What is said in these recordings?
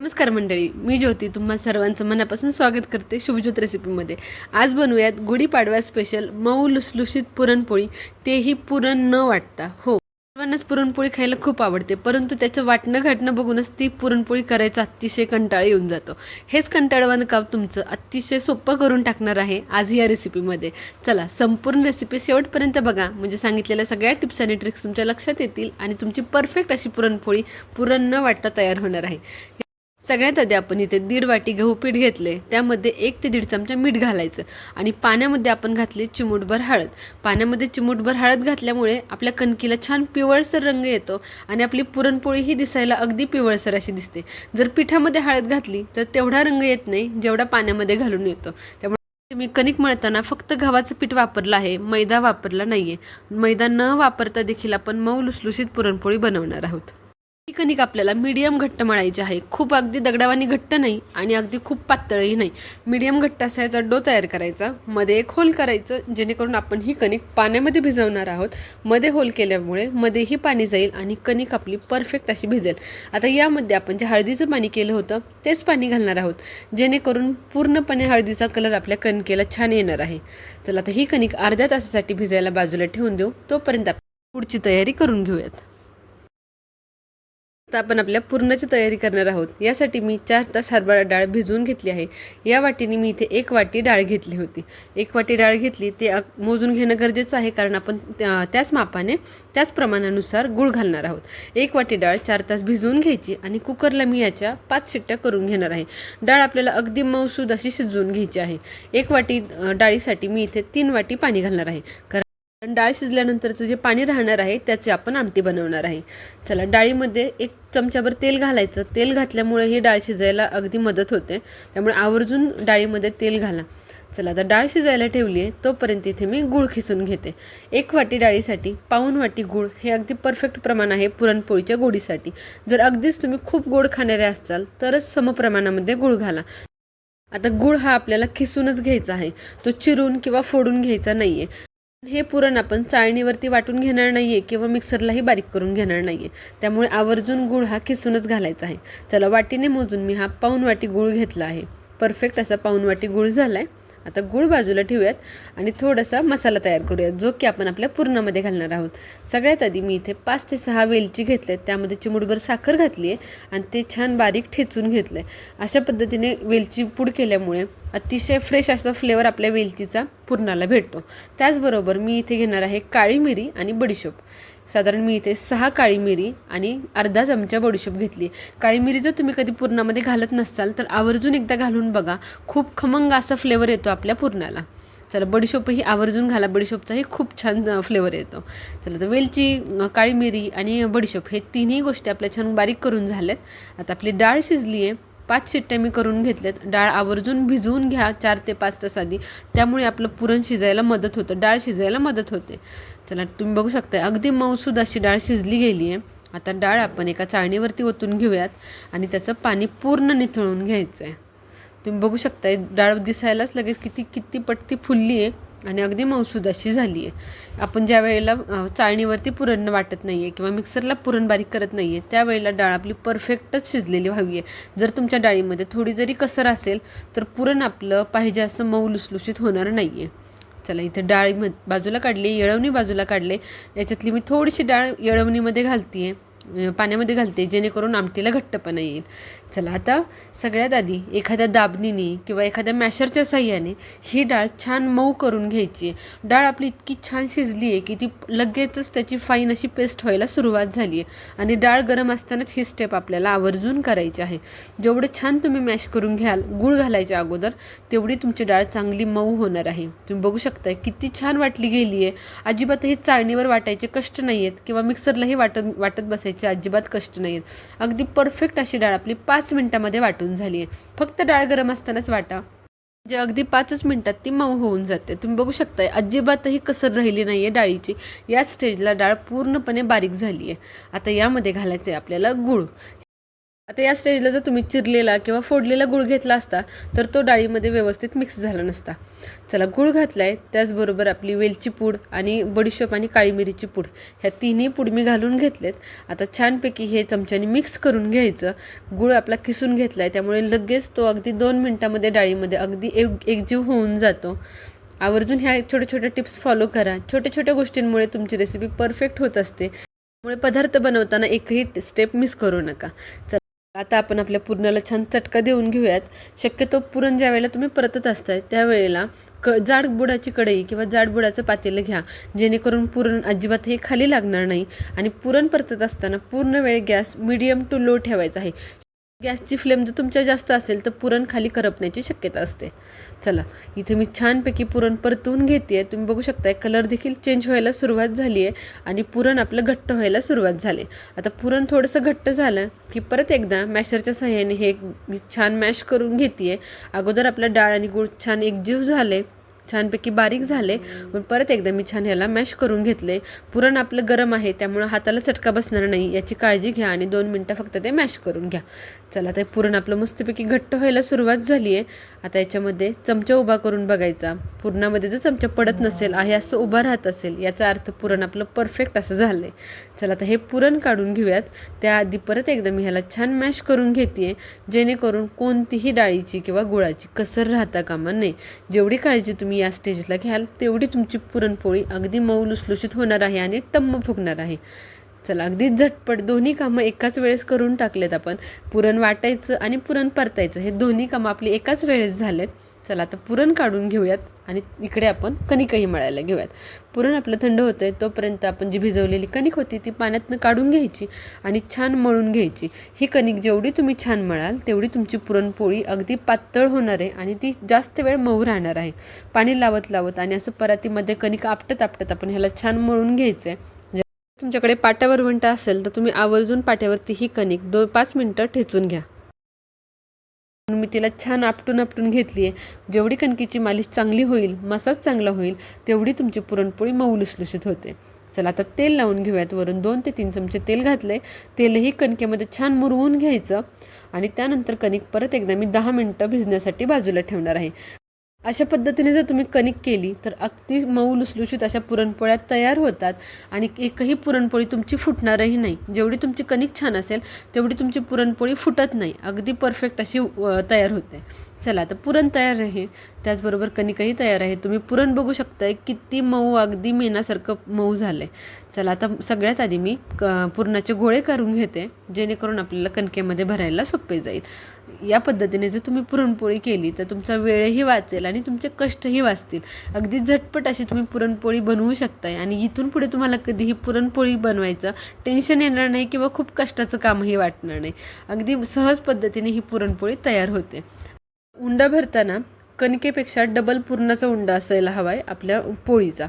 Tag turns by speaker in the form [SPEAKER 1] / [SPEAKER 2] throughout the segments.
[SPEAKER 1] नमस्कार मंडळी मी ज्योती तुम्हा सर्वांचं मनापासून स्वागत करते शुभज्योत रेसिपीमध्ये आज बनवूयात गुढीपाडव्या स्पेशल मऊ लुसलुशीत पुरणपोळी. तेही पुरण न वाटता. हो सर्वांनाच पुरणपोळी खायला खूप आवडते परंतु त्याचं वाटणं घाटणं बघूनच ती पुरणपोळी करायचा अतिशय कंटाळा येऊन जातो. हेच कंटाळवानं काम तुमचं अतिशय सोपं करून टाकणार आहे आज या रेसिपीमध्ये चला संपूर्ण रेसिपी शेवटपर्यंत बघा. म्हणजे सांगितलेल्या सगळ्या टिप्स आणि ट्रिक्स तुमच्या लक्षात येतील आणि तुमची परफेक्ट अशी पुरणपोळी पुरण न वाटता तयार होणार आहे. सगळ्यात आधी आपण इथे दीड वाटी गहू पीठ घेतले. त्यामध्ये एक ते दीड चमचा मीठ घालायचं. आणि पाण्यामध्ये आपण घातली चिमूटभर हळद. पाण्यामध्ये चिमूटभर हळद घातल्यामुळे आपल्या कणकीला छान पिवळसर रंग येतो आणि आपली पुरणपोळी ही दिसायला अगदी पिवळसर अशी दिसते. जर पिठामध्ये हळद घातली तर तेवढा रंग येत नाही जेवढा पाण्यामध्ये घालून येतो. त्यामुळे मी कणिक मळताना फक्त गव्हाचं पीठ वापरलं आहे. मैदा वापरला नाही आहे मैदा न वापरता देखील आपण मऊ लुसलुशीत पुरणपोळी बनवणार आहोत. ही कणिक आपल्याला मीडियम घट्ट मळायची आहे. खूप अगदी दगडावानी घट्ट नाही आणि अगदी खूप पातळही नाही. मीडियम घट्ट असायचा डो तयार करायचा. मध्ये एक होल करायचं जेणेकरून आपण ही कणिक पाण्यामध्ये भिजवणार आहोत. मध्ये होल केल्यामुळे मध्येही पाणी जाईल आणि कणिक आपली परफेक्ट अशी भिजेल. आता यामध्ये आपण जे हळदीचं पाणी केलं होतं तेच पाणी घालणार आहोत. जेणेकरून पूर्णपणे हळदीचा कलर आपल्या कणकेला छान येणार आहे. चला आता ही कणिक अर्ध्या तासासाठी भिजायला बाजूला ठेवून देऊ. तोपर्यंत आपण पुढची तयारी करून घेऊयात. आता आपण आपल्या पूर्णाची तयारी करणार आहोत. यासाठी मी चार तास हरभरा डाळ भिजवून घेतली आहे. या वाटीने मी इथे एक वाटी डाळ घेतली होती. एक वाटी डाळ घेतली ते मोजून घेणं गरजेचं आहे कारण आपण त्या- त्याच मापाने त्याच प्रमाणानुसार गूळ घालणार आहोत. एक वाटी डाळ चार तास भिजवून घ्यायची आणि कुकरला मी याच्या पाच शिट्ट्या करून घेणार आहे. डाळ आपल्याला अगदी मऊसूद अशी शिजवून घ्यायची आहे. एक वाटी डाळीसाठी मी इथे तीन वाटी पाणी घालणार आहे. कारण पण डाळ शिजल्यानंतरचं जे पाणी राहणार आहे त्याचे आपण आमटी बनवणार आहे. चला डाळीमध्ये एक चमच्याभर तेल घालायचं. तेल घातल्यामुळे ही डाळ शिजायला अगदी मदत होते. त्यामुळे आवर्जून डाळीमध्ये तेल घाला. चला आता डाळ शिजायला ठेवली आहे तोपर्यंत इथे मी गूळ खिसून घेते. एक वाटी डाळीसाठी पाऊन वाटी गूळ हे अगदी परफेक्ट प्रमाण आहे पुरणपोळीच्या गोडीसाठी. जर अगदीच तुम्ही खूप गोड खाणारे असाल तरच समप्रमाणामध्ये गूळ घाला. आता गूळ हा आपल्याला खिसूनच घ्यायचा आहे. तो चिरून किंवा फोडून घ्यायचा नाही आहे हे पुरण आपण चाळणीवरती वाटून घेणार नाही आहे किंवा मिक्सरलाही बारीक करून घेणार नाही आहे त्यामुळे आवर्जून गूळ हा खिसूनच घालायचा आहे. चला वाटीने मोजून मी हा पाऊन वाटी गूळ घेतला आहे. परफेक्ट असा पाऊन वाटी गूळ झाला आहे आता गूळ बाजूला ठेवूयात आणि थोडासा मसाला तयार करूयात जो की आपण आपल्या पूर्णामध्ये घालणार आहोत. सगळ्यात आधी मी इथे पाच ते सहा वेलची घेतल्यात त्यामध्ये चिमुडभर साखर घातली आहे आणि ते छान बारीक ठेचून घेतलं आहे अशा पद्धतीने वेलची पूड केल्यामुळे अतिशय फ्रेश असा फ्लेवर आपल्या वेलचीचा पुरणाला भेटतो. त्याचबरोबर मी इथे घेणार आहे काळी मिरी आणि बडीशोप. साधारण मी इथे सहा काळी मिरी आणि अर्धा चमचा बडीशोप घेतली. काळी मिरी जर तुम्ही कधी पुरणामध्ये घालत नसाल तर आवर्जून एकदा घालून बघा. खूप खमंग असा फ्लेवर येतो आपल्या पुरणाला. चला बडीशोपही आवर्जून घाला. बडीशोपचाही खूप छान फ्लेवर येतो. चला तर वेलची काळी मिरी आणि बडीशोप हे तिन्ही गोष्टी आपल्या छान बारीक करून झाल्यात. आता आपली डाळ शिजली आहे. पाच शिट्ट्या मी करून घेतल्यात. डाळ आवर्जून भिजवून घ्या चार ते पाच तास आधी. त्यामुळे आपलं पुरण शिजायला मदत होतं. डाळ शिजायला मदत होते. चला तुम्ही बघू शकता अगदी मऊसूद अशी डाळ शिजली गेली आहे आता डाळ आपण एका चाळणीवरती ओतून घेऊयात आणि त्याचं पाणी पूर्ण निथळून घ्यायचं आहे तुम्ही बघू शकता डाळ दिसायलाच लगेच किती किती पट्टी फुलली आहे आणि अगदी मौसूद अशी झाली आहे आपण ज्या वेळेला चाळणीवरती पुरण वाटत नाही आहे किंवा मिक्सरला पुरण बारीक करत नाही आहे त्यावेळेला डाळ आपली परफेक्टच शिजलेली व्हावी आहे जर तुमच्या डाळीमध्ये थोडी जरी कसर असेल तर पुरण आपलं पाहिजे असं मऊ लुसलुशीत होणार नाही आहे चला इथे डाळी म बाजूला काढली येळवणी बाजूला काढले. याच्यातली मी थोडीशी डाळ येळवणीमध्ये घालते आहे पाण्यामध्ये घालते जेणेकरून आमटीला घट्टपणा येईल. चला आता सगळ्यात आधी एखाद्या दाबणीने किंवा एखाद्या मॅशरच्या साह्याने ही डाळ छान मऊ करून घ्यायची. आहे डाळ आपली इतकी छान शिजली आहे की ती लगेचच त्याची फाईन अशी पेस्ट व्हायला सुरुवात झाली आहे. आणि डाळ गरम असतानाच ही स्टेप आपल्याला आवर्जून करायची आहे. जेवढं छान तुम्ही मॅश करून घ्याल गूळ घालायच्या अगोदर तेवढी तुमची डाळ चांगली मऊ होणार आहे. तुम्ही बघू शकता किती छान वाटली गेली आहे. अजिबात हे चाळणीवर वाटायचे कष्ट नाही आहेत किंवा मिक्सरलाही वाटत वाटत बसायचे अजिबात कष्ट नाही आहेत अगदी परफेक्ट अशी डाळ आपली पाच मिनटामध्ये वाटून झाली आहे फक्त डाळ गरम असतानाच वाटा. जे अगदी पाचच मिनिटात ती मऊ होऊन जाते. तुम्ही बघू शकताय अजिबातही कसर राहिली नाही आहे डाळीची. या स्टेजला डाळ पूर्णपणे बारीक झाली आहे आता यामध्ये घालायचं आहे आपल्याला गूळ. आता या स्टेजला जर तुम्ही चिरलेला किंवा फोडलेला गूळ घेतला असता तर तो डाळीमध्ये व्यवस्थित मिक्स झाला नसता. चला गूळ घातला आहे त्याचबरोबर आपली वेलची पूड आणि बडीशोप आणि काळी मिरीची पूड ह्या तिन्ही पूड मी घालून घेतलेत. आता छानपैकी हे चमच्याने मिक्स करून घ्यायचं. गूळ आपला किसून घेतला आहे त्यामुळे लगेच तो अगदी दोन मिनटामध्ये डाळीमध्ये अगदी एक एकजीव होऊन जातो. आवर्जून ह्या छोट्या छोट्या टिप्स फॉलो करा. छोट्या छोट्या गोष्टींमुळे तुमची रेसिपी परफेक्ट होत असते. त्यामुळे पदार्थ बनवताना एकही स्टेप मिस करू नका. चला आता आपण आपल्या पुरणाला छान चटका देऊन घेऊयात. शक्यतो पुरण ज्या वेळेला तुम्ही परतत असताय त्यावेळेला क जाड बुडाची कढई किंवा जाड बुडाचं पातेलं घ्या जेणेकरून पुरण अजिबातही खाली लागणार नाही. आणि पुरण परतत असताना पूर्ण वेळ गॅस मिडियम टू लो ठेवायचा आहे. गॅसची फ्लेम जर तुमच्या जास्त असेल तर पुरण खाली करपण्याची शक्यता असते. चला इथे मी छानपैकी पुरण परतवून घेते तुम्ही बघू शकताय कलर देखील चेंज व्हायला सुरुवात झाली आहे आणि पुरण आपलं घट्ट व्हायला सुरुवात झाली. आता पुरण थोडंसं घट्ट झालं की परत एकदा मॅशरच्या सहाय्याने हे मी छान मॅश करून घेते अगोदर आपलं डाळ आणि गूळ छान एकजीव झाले. छानपैकी बारीक झाले पण परत एकदा मी छान ह्याला मॅश करून घेतले. पुरण आपलं गरम आहे त्यामुळं हाताला चटका बसणार नाही. याची काळजी घ्या आणि दोन मिनटं फक्त ते मॅश करून घ्या. चला ते पुरण आपलं मस्तपैकी घट्ट व्हायला सुरुवात झाली आहे. आता याच्यामध्ये चमचा उभा करून बघायचा. पुरणामध्ये जर चमचा पडत नसेल आहे असं उभा राहत असेल याचा अर्थ पुरण आपलं परफेक्ट असं झालं आहे चला आता हे पुरण काढून घेऊयात. त्याआधी परत एकदा मी ह्याला छान मॅश करून घेते जेणेकरून कोणतीही डाळीची किंवा गुळाची कसर राहता कामा नये. जेवढी काळजी तुम्ही या स्टेजला घ्याल तेवढी तुमची पुरणपोळी अगदी मऊ लुसलुशीत होणार आहे आणि टम्म फुगणार आहे. चला अगदी झटपट दोन्ही कामं एकाच वेळेस करून टाकलेत आपण. पुरण वाटायचं आणि पुरण परतायचं हे दोन्ही कामं आपली एकाच वेळेस झालेत. चला आता पुरण काढून घेऊयात आणि इकडे आपण कणिकही मळायला घेऊयात. पुरण आपलं थंड होतं आहे तोपर्यंत आपण जी भिजवलेली कणिक होती ती पाण्यातनं काढून घ्यायची आणि छान मळून घ्यायची. ही कणिक जेवढी तुम्ही छान मळाल तेवढी तुमची पुरणपोळी अगदी पातळ होणार आहे आणि ती जास्त वेळ मऊ राहणार आहे. पाणी लावत लावत आणि असं परातीमध्ये कणिक आपटत आपटत आपण ह्याला छान मळून घ्यायचं आहे तुमच्याकडे पाट्यावर वंटा असेल तर तुम्ही आवर्जून पाट्यावरती ही कणिक दोन पाच मिनटं ठेचून घ्या. मी तिला छान आपटून आपटून घेतली आहे. जेवढी कणकीची मालिश चांगली होईल मसाज चांगला होईल तेवढी तुमची पुरणपोळी मऊ लुसलुशीत होते. चला आता तेल लावून घेऊयात. वरून दोन ते तीन चमचे तेल घातले तेलही कणकेमध्ये छान मुरवून घ्यायचं. आणि त्यानंतर कणिक परत एकदा मी दहा मिनटं भिजण्यासाठी बाजूला ठेवणार आहे. अशा पद्धतीने जर तुम्ही कणिक केली तर अगदी मऊ लुसलुशीत अशा पुरणपोळ्या तयार होतात आणि एकही पुरणपोळी तुमची फुटणारही नाही. जेवढी तुमची कणिक छान असेल तेवढी तुमची पुरणपोळी फुटत नाही. अगदी परफेक्ट अशी तयार होते. चला आता पुरण तयार आहे. त्याचबरोबर कणिकही तयार आहे. तुम्ही पुरण बघू शकताय किती मऊ अगदी मेनासारखं मऊ झालं आहे चला आता सगळ्यात आधी मी क पुरणाचे गोळे करून घेते जेणेकरून आपल्याला कणकेमध्ये भरायला सोपे जाईल. या पद्धतीने जर तुम्ही पुरणपोळी केली तर तुमचा वेळही वाचेल आणि तुमचे कष्टही वाचतील. अगदी झटपट अशी तुम्ही पुरणपोळी बनवू शकताय आणि इथून पुढे तुम्हाला कधीही पुरणपोळी बनवायचं टेन्शन येणार नाही किंवा खूप कष्टाचं कामही वाटणार नाही. अगदी सहज पद्धतीने ही पुरणपोळी तयार होते. उंडा भरताना कणकेपेक्षा डबल पुरणाचा उंडा असायला हवा आहे आपल्या पोळीचा.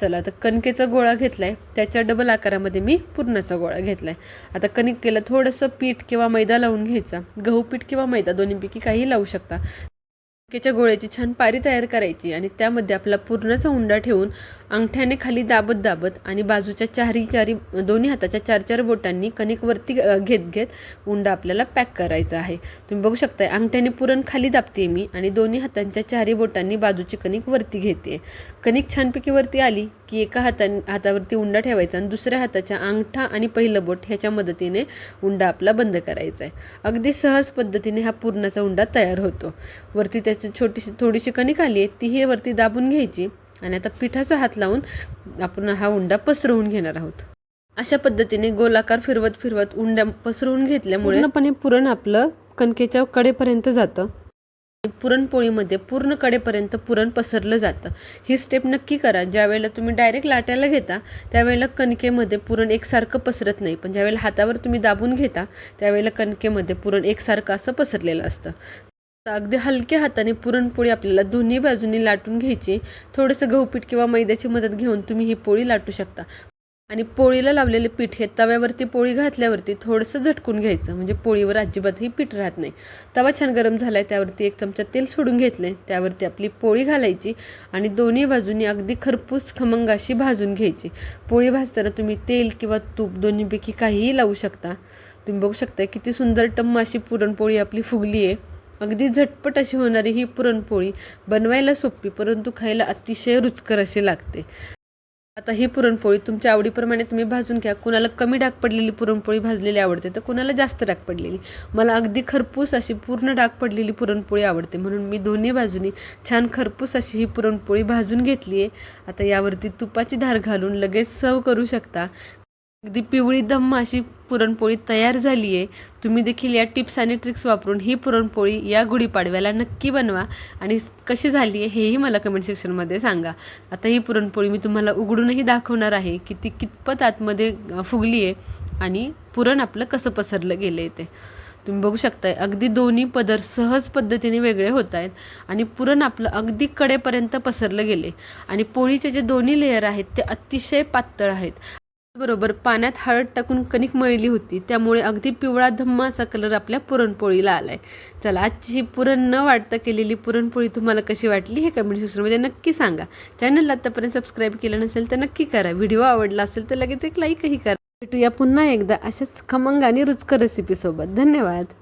[SPEAKER 1] चला तर कणकेचा गोळा घेतला आहे त्याच्या डबल आकारामध्ये मी पुरणाचा गोळा घेतला आहे आता कणिकेला थोडंसं पीठ किंवा मैदा लावून घ्यायचा. गहू पीठ किंवा मैदा दोन्हीपैकी काही लावू शकता. कणकेच्या गोळ्याची छान पारी तयार करायची आणि त्यामध्ये आपला पुरणाचा उंडा ठेवून अंगठ्याने खाली दाबत दाबत आणि बाजूच्या चारी चारी दोन्ही हाताच्या चार चार बोटांनी कणिक वरती घेत घेत उंडा आपल्याला पॅक करायचा आहे. तुम्ही बघू शकताय अंगठ्याने पुरण खाली दाबते मी आणि दोन्ही हातांच्या चारी बोटांनी बाजूची कणिक वरती घेते कणिक छानपैकी वरती आली की एका हातान हातावरती उंडा ठेवायचा आणि दुसऱ्या हाताच्या अंगठा आणि पहिलं बोट ह्याच्या मदतीने उंडा आपला बंद करायचा आहे. अगदी सहज पद्धतीने हा पुरणाचा उंडा तयार होतो. वरती त्याची छोटीशी थोडीशी कणिक आली आहे तीही वरती दाबून घ्यायची आणि आता पिठाचा हात लावून आपण हा उंडा पसरवून घेणार आहोत. अशा पद्धतीने गोलाकार फिरवत फिरवत उंड्या पसरवून घेतल्यामुळे पूर्णपणे पुरण आपलं कणकेच्या कडेपर्यंत जातं. पुरणपोळीमध्ये पूर्ण कडेपर्यंत पुरण पसरलं जातं. ही स्टेप नक्की करा. ज्या वेळेला तुम्ही डायरेक्ट लाटायला घेता त्यावेळेला कणकेमध्ये पुरण एकसारखं पसरत नाही. पण ज्यावेळेला हातावर तुम्ही दाबून घेता त्यावेळेला कणकेमध्ये पुरण एकसारखं असं पसरलेलं असतं. आता अगदी हलक्या हाताने पुरणपोळी आपल्याला दोन्ही बाजूनी लाटून घ्यायची. थोडंसं गहूपीठ किंवा मैद्याची मदत घेऊन तुम्ही ही पोळी लाटू शकता. आणि पोळीला लावलेले पीठ हे तव्यावरती पोळी घातल्यावरती थोडंसं झटकून घ्यायचं. म्हणजे पोळीवर अजिबातही पीठ राहत नाही. तवा छान गरम झाला आहे त्यावरती एक चमचा तेल सोडून घेतलं आहे त्यावरती आपली पोळी घालायची आणि दोन्ही बाजूनी अगदी खरपूस खमंग अशी भाजून घ्यायची. पोळी भाजताना तुम्ही तेल किंवा तूप दोन्हीपैकी काहीही लावू शकता. तुम्ही बघू शकता किती सुंदर टम्म अशी पुरणपोळी आपली फुगली आहे अगदी झटपट अशी होणारी ही पुरणपोळी बनवायला सोपी परंतु खायला अतिशय रुचकर अशी लागते. आता ही पुरणपोळी तुमच्या आवडीप्रमाणे तुम्ही भाजून घ्या. कुणाला कमी डाग पडलेली पुरणपोळी भाजलेली आवडते तर कुणाला जास्त डाग पडलेली. मला अगदी खरपूस अशी पूर्ण डाग पडलेली पुरणपोळी आवडते म्हणून मी दोन्ही बाजूनी छान खरपूस अशी ही पुरणपोळी भाजून घेतली आहे आता यावरती तुपाची धार घालून लगेच सर्व करू शकता. अगदी पिवळी धम्म अशी पुरणपोळी तयार झाली आहे तुम्ही देखील या टिप्स आणि ट्रिक्स वापरून ही पुरणपोळी या गुढीपाडव्याला नक्की बनवा आणि कशी झाली आहे हेही मला कमेंट सेक्शनमध्ये सांगा. आता ही पुरणपोळी मी तुम्हाला उघडूनही दाखवणार आहे की ती कितपत आतमध्ये फुगली आहे आणि पुरण आपलं कसं पसरलं गेलं आहे ते. तुम्ही बघू शकताय अगदी दोन्ही पदर सहज पद्धतीने वेगळे होत आहेत आणि पुरण आपलं अगदी कडेपर्यंत पसरलं गेले आणि पोळीचे जे दोन्ही लेयर आहेत ते अतिशय पातळ आहेत. बरोबर पाण्यात हळद टाकून कणिक मळली होती त्यामुळे अगदी पिवळा धम्मा असा कलर आपल्या पुरणपोळीला आलाय. चला आजची ही पुरण न वाटता केलेली पुरणपोळी तुम्हाला कशी वाटली हे कमेंट सेक्शनमध्ये नक्की सांगा. चॅनलला आत्तापर्यंत सबस्क्राईब केलं नसेल तर नक्की करा. व्हिडिओ आवडला असेल तर लगेच एक लाईकही करा. भेटूया पुन्हा एकदा अशाच खमंग आणि रुचकर रेसिपीसोबत धन्यवाद.